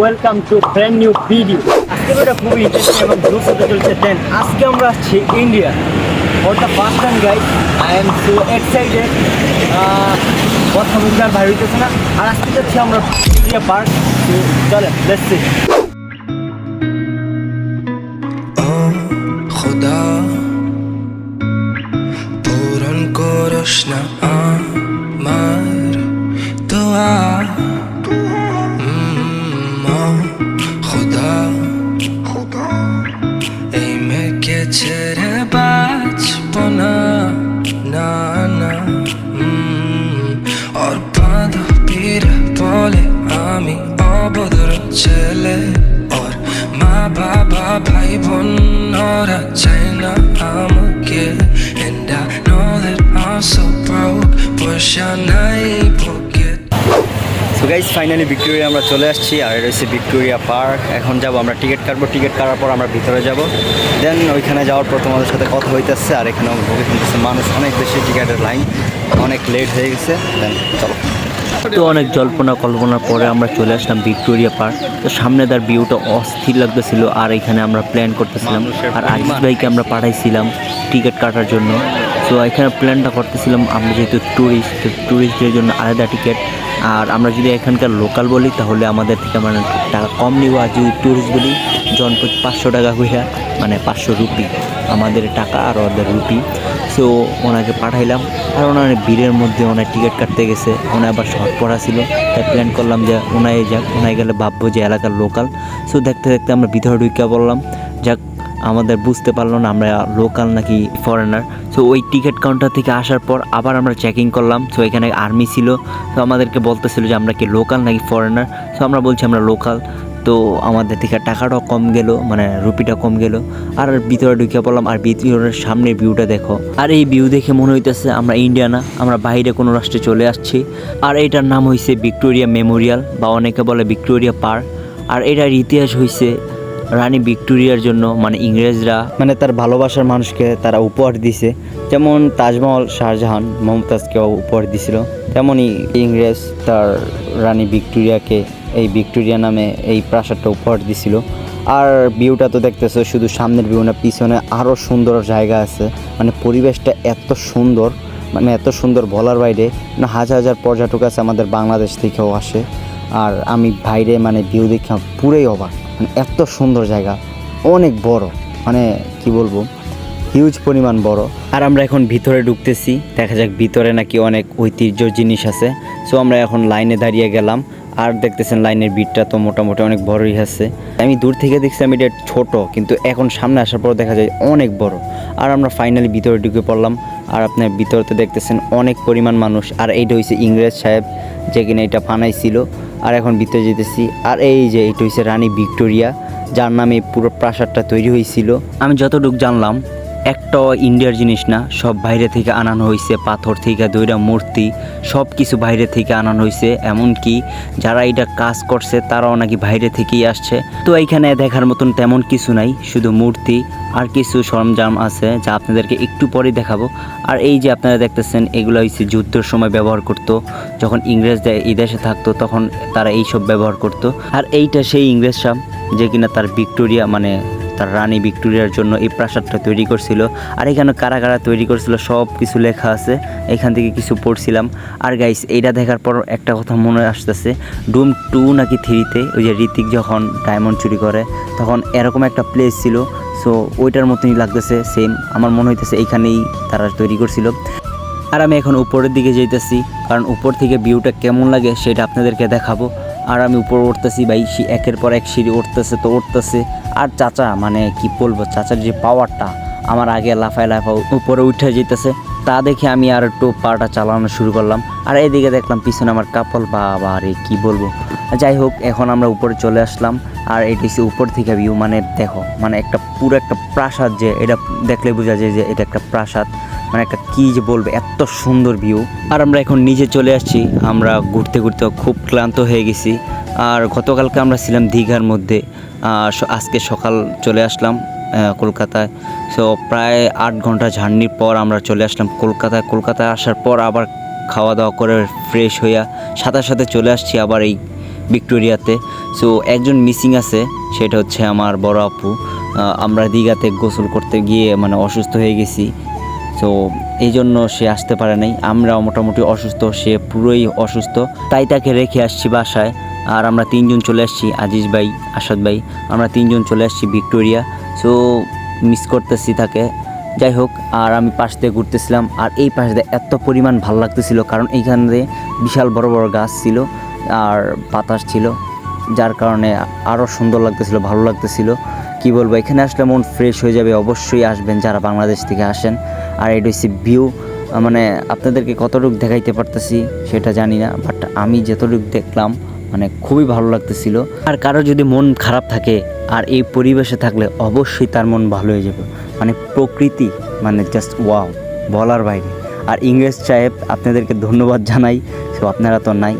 Welcome to brand new আজকে আমরা আসছি India for the first time guide I am so excited কথা আর বাইরে হইতেছে না। আর আজকে আমরা পার্ক তো চলে লেটস সি খোদা। পূরণ করস সো গাইজ ফাইনালি ভিক্টোরিয়া আমরা চলে আসছি আর হচ্ছে ভিক্টোরিয়া পার্ক এখন যাব আমরা টিকিট কাটবো টিকিট কাটার পর আমরা ভিতরে যাব। দেন ওইখানে যাওয়ার পর তোমাদের সাথে কথা হইতেছে আর এখানে ভোগে শুনতেছে মানুষ অনেক বেশি টিকিটের লাইন অনেক লেট হয়ে গেছে। দেন চলো। তো অনেক জল্পনা কল্পনার পরে আমরা চলে আসলাম ভিক্টোরিয়া পার্ক তো সামনে তার ভিউটা অস্থির লাগতেছিল আর এখানে আমরা প্ল্যান করতেছিলাম। আর আজিজ ভাইকে আমরা পাঠাইছিলাম টিকিট কাটার জন্য। তো এখানে প্ল্যানটা করতেছিলাম আমরা যেহেতু ট্যুরিস্ট ট্যুরিস্টদের জন্য আলাদা টিকিট আর আমরা যদি এখানকার লোকাল বলি, তাহলে আমাদের থেকে মানে টাকা কম নিব। আর যদি ট্যুরিস্ট বলি, জন প্রতি পাঁচশো টাকা হইয়া মানে পাঁচশো রুপি, আমাদের টাকা আর ওদের রুপি। সো ওনাকে পাঠাইলাম। আর ওনার ভিড়ের মধ্যে ওনার টিকিট কাটতে গেছে। ওনার আবার শর্ট পড়া ছিল। তাই প্ল্যান করলাম যে ওনায় যাক। ওনায় গেলে ভাববো যে এলাকার লোকাল সো দেখতে দেখতে আমরা ভিতরে ঢুকে বললাম যাক আমাদের বুঝতে পারল না, আমরা লোকাল নাকি ফরেনার সো ওই টিকিট কাউন্টার থেকে আসার পর আবার আমরা চেকিং করলাম। সো এখানে আর্মি ছিল। তো আমাদেরকে বলতেছিল যে, আমরা কি লোকাল নাকি ফরেনার সো আমরা বলছি, আমরা লোকাল তো আমাদের থেকে টাকাটাও কম গেল মানে রুপিটা কম গেল। আর ভিতরে ঢুকে পড়লাম, আর ভিতরের সামনে ভিউটা দেখো। আর এই ভিউ দেখে মনে হইতেছে, আমরা ইন্ডিয়া না, আমরা বাইরে কোনো রাষ্ট্রে চলে আসছি। আর এটার নাম হয়েছে ভিক্টোরিয়া মেমোরিয়াল বা অনেকে বলে ভিক্টোরিয়া পার্ক আর এটার ইতিহাস হয়েছে রানী ভিক্টোরিয়ার জন্য মানে ইংরেজরা। মানে তার ভালোবাসার মানুষকে তারা উপহার দিছে। যেমন তাজমহল শাহজাহান মমতাজকে উপহার দিছিল, তেমনই ইংরেজ তার রানী ভিক্টোরিয়াকে এই ভিক্টোরিয়া নামে এই প্রাসাদটা উপহার দিছিল। আর ভিউটা তো দেখতেছো, শুধু সামনের ভিউ না পিছনে আরও সুন্দর জায়গা আছে। মানে পরিবেশটা এত সুন্দর মানে এত সুন্দর বলার বাইরে না হাজার হাজার পর্যটক আছে আমাদের বাংলাদেশ থেকেও আসে। আর আমি বাইরে মানে ভিউ দেখে পুরোই অবাক। মানে এত সুন্দর জায়গা, অনেক বড় মানে কি বলব হিউজ পরিমাণ বড়। আর আমরা এখন ভিতরে ঢুকতেছি, দেখা যাক ভিতরে নাকি অনেক ঐতিহ্য জিনিস আছে। সো আমরা এখন লাইনে দাঁড়িয়ে গেলাম, আর দেখতেছেন লাইনের বিটটা তো মোটামুটি অনেক বড়ই আছে। আমি দূর থেকে দেখছিলাম এটা ছোট, কিন্তু এখন সামনে আসার পর দেখা যায় অনেক বড়। আর আমরা ফাইনালি ভিতরে ঢুকে পড়লাম, আর আপনার ভিতরে তো দেখতেছেন অনেক পরিমাণ মানুষ। আর এইটা হচ্ছে ইংরেজ সাহেব, যে কিনা এটা বানাইছিল। আর এখন ভিতরে যেতেছি আর এই যে, এটা হচ্ছে রানী ভিক্টোরিয়া, যার নামে পুরো প্রাসাদটা তৈরি হয়েছিল আমি যতটুকু জানলাম একটা ইন্ডিয়ার জিনিস না, সব বাইরে থেকে আনানো হয়েছে পাথর থেকে দইরা মূর্তি, সব কিছু বাইরে থেকে আনানো হয়েছে এমনকি যারা এটা কাজ করছে তারাও নাকি বাইরে থেকেই আসছে। তো এইখানে দেখার মতন তেমন কিছু নাই, শুধু মূর্তি আর কিছু সরঞ্জাম আছে যা আপনাদেরকে একটু পরে দেখাবো। আর এই যে আপনারা দেখতেছেন, এগুলো হচ্ছে যুদ্ধের সময় ব্যবহার করত। যখন ইংরেজরা এই দেশে থাকতো, তখন তারা এই সব ব্যবহার করত। আর এইটা সেই ইংরেজরা যে কিনা তার ভিক্টোরিয়া মানে তার রানী ভিক্টোরিয়ার জন্য এই প্রাসাদটা তৈরি করছিল। আর এখানে কারা কারা তৈরি করছিল সব কিছু লেখা আছে। এখান থেকে কিছু পড়ছিলাম। আর গাইস এইটা দেখার পর একটা কথা মনে আসতেছে। ডুম টু নাকি থ্রিতে, ওই যে ঋতিক যখন ডায়মন্ড চুরি করে, তখন এরকম একটা প্লেস ছিল। সো ওইটার মতনই লাগতেছে সেম আমার মনে হইতেছে এইখানেই তারা তৈরি করছিল। আর আমি এখন উপরের দিকে যাইতেছি, কারণ উপর থেকে ভিউটা কেমন লাগে সেটা আপনাদেরকে দেখাবো। আর আমি উপরে উঠতেছি, ভাই, সে একের পর এক সিঁড়ি উঠতেছে তো উঠতেছে। আর চাচা মানে কি বলব, চাচার যে পাওয়ারটা আমার আগে লাফায় লাফা উপরে উঠে যেতেছে, তা দেখে আমি আর একটু পাটা চালানো শুরু করলাম। আর এদিকে দেখলাম পিছনে আমার কাপল বাবা আরে কি বলব। যাই হোক, এখন আমরা উপরে চলে আসলাম। আর এটি হচ্ছে উপর থেকে ভিউ মানে দেখো মানে একটা পুরো একটা প্রাসাদ যে এটা দেখলে বোঝা যায় যে এটা একটা প্রাসাদ। মানে একটা কি যে বলবে, এত সুন্দর ভিউ আর আমরা এখন নিচে চলে আসছি, আমরা ঘুরতে ঘুরতে খুব ক্লান্ত হয়ে গেছি। আর গতকালকে আমরা ছিলাম দীঘার মধ্যে আজকে সকাল চলে আসলাম কলকাতায়। সো প্রায় আট ঘণ্টা জার্নির পর আমরা চলে আসলাম কলকাতায়। কলকাতায় আসার পর আবার খাওয়া দাওয়া করে ফ্রেশ হইয়া সাথে সাথে চলে আসছি আবার এই ভিক্টোরিয়াতে। সো একজন মিসিং আছে, সেটা হচ্ছে আমার বড় আপু। আমরা দীঘাতে গোসল করতে গিয়ে মানে অসুস্থ হয়ে গেছি। তো এই জন্য সে আসতে পারে নাই। আমরা মোটামুটি অসুস্থ, সে পুরোই অসুস্থ। তাই তাকে রেখে আসছি বাসায়। আর আমরা তিনজন চলে আসছি, আজিজ ভাই, আসাদ ভাই। আমরা তিনজন চলে আসছি ভিক্টোরিয়া। সো মিস করতেছি তাকে। যাই হোক, আর আমি পাশ দিয়ে ঘুরতেছিলাম। আর এই পাশ দিয়ে এত পরিমাণ ভালো লাগতেছিল, কারণ এইখানে বিশাল বড় বড় গাছ ছিল। আর বাতাস ছিল, যার কারণে আরও সুন্দর লাগতেছিল, ভালো লাগতেছিল। কি বলব, এখানে আসলে মন ফ্রেশ হয়ে যাবে, অবশ্যই আসবেন যারা বাংলাদেশ থেকে আসেন। আর এটা হচ্ছে ভিউ মানে আপনাদেরকে কতটুকু দেখাইতে পারতেছি সেটা জানি না বাট আমি যতটুকু দেখলাম মানে খুবই ভালো লাগতেছিল। আর কারও যদি মন খারাপ থাকে, আর এই পরিবেশে থাকলে অবশ্যই তার মন ভালো হয়ে যাবে। মানে প্রকৃতি মানে জাস্ট ওয়াও বলার বাইরে। আর ইংরেজ সাহেব, আপনাদেরকে ধন্যবাদ জানাই তো আপনারা তো নাই।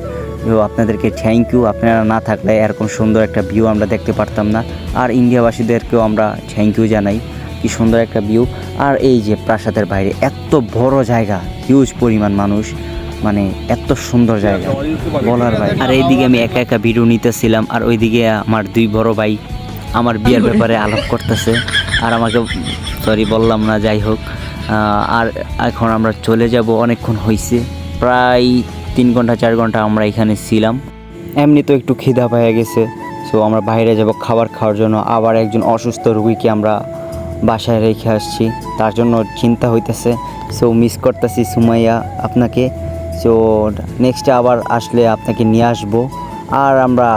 আপনাদেরকে থ্যাংক ইউ আপনারা না থাকলে এরকম সুন্দর একটা ভিউ আমরা দেখতে পারতাম না। আর ইন্ডিয়াবাসীদেরকেও আমরা থ্যাংক ইউ জানাই। কি সুন্দর একটা ভিউ আর এই যে প্রাসাদের বাইরে এত বড় জায়গা হিউজ পরিমাণ মানুষ মানে এত সুন্দর জায়গা, বলার ভাই আর এইদিকে আমি একা একা ভিডিও নিতেছিলাম, আর ওইদিকে আমার দুই বড় ভাই আমার বিয়ের ব্যাপারে আলাপ করতেছে। আর আমাকে সরি বললাম না, যাই হোক। আর এখন আমরা চলে যাব, অনেকক্ষণ হয়েছে প্রায় তিন ঘণ্টা, চার ঘণ্টা আমরা এখানে ছিলাম। এমনি তো একটু খিদা পেয়ে গেছে সো আমরা বাইরে যাব খাবার খাওয়ার জন্য। আবার একজন অসুস্থ রুগীকে আমরা বাসায় রেখে আসছি, তার জন্য চিন্তা হইতেছে। সো মিস করতেছি সুমাইয়া আপনাকে সো নেক্সটে আবার আসলে আপনাকে নিয়ে আসব। আর আমরা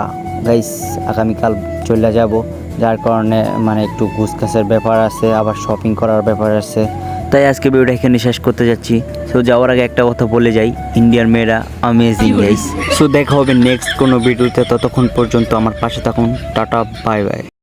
গাইস আগামীকাল চলে যাব, যার কারণে মানে একটু ঘুসঘাসের ব্যাপার আছে, আবার শপিং করার ব্যাপার আছে। তাই আজকে ভিডিওটা এখানে শেষ করতে যাচ্ছি। সো যাওয়ার আগে একটা কথা বলে যাই ইন্ডিয়ার মেয়েরা আমেজিং গাইস সো দেখা হবে নেক্সট কোনো ভিডিওতে ততক্ষণ পর্যন্ত আমার পাশে থাকুন। Tata bye bye